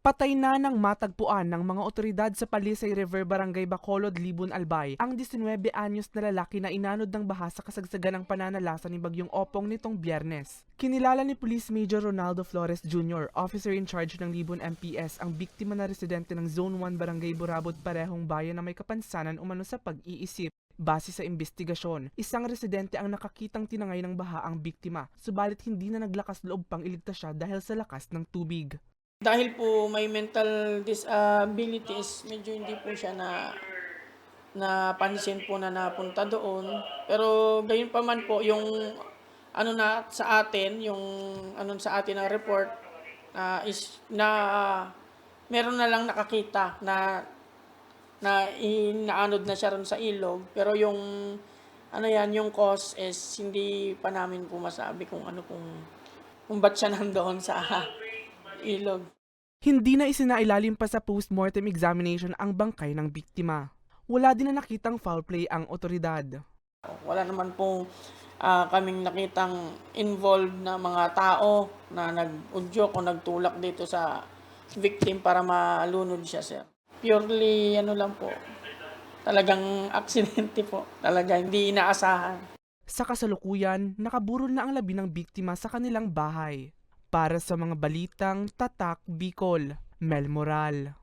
Patay na ng matagpuan ng mga otoridad sa Palisay River Barangay Bacolod, Libon, Albay ang 19 anyos na lalaki na inanod ng baha sa kasagsagan ng pananalasa ni Bagyong Opong nitong biyernes. Kinilala ni Police Major Ronaldo Flores Jr., officer in charge ng Libon MPS, ang biktima na residente ng Zone 1 Barangay Burabot parehong bayan na may kapansanan umano sa pag-iisip. Base sa investigasyon, isang residente ang nakakitang tinangay ng baha ang biktima, subalit hindi na naglakas loob pang iligtas siya dahil sa lakas ng tubig. Dahil po may mental disabilities, medyo hindi po siya na napansin po na napunta doon. Pero gayon pa man po, yung ano na sa atin, yung ano sa atin ng report, na is na meron na lang nakakita na na inaanod na siya ron sa ilog. Pero yung ano yan, yung cause is hindi pa namin po masabi kung ano kung kung ba't siya nandoon sa ilog. Hindi na isinailalim pa sa post-mortem examination ang bangkay ng biktima. Wala din na nakitang foul play ang otoridad. Wala naman pong ah, kaming nakitang involved na mga tao na nag-udyok o nagtulak dito sa victim para malunod siya, sir. Purely, ano lang po, talagang aksidente po. Talaga, hindi inaasahan. Sa kasalukuyan, nakaburol na ang labi ng biktima sa kanilang bahay. Para sa mga balitang Tatak Bicol, Mel Moral.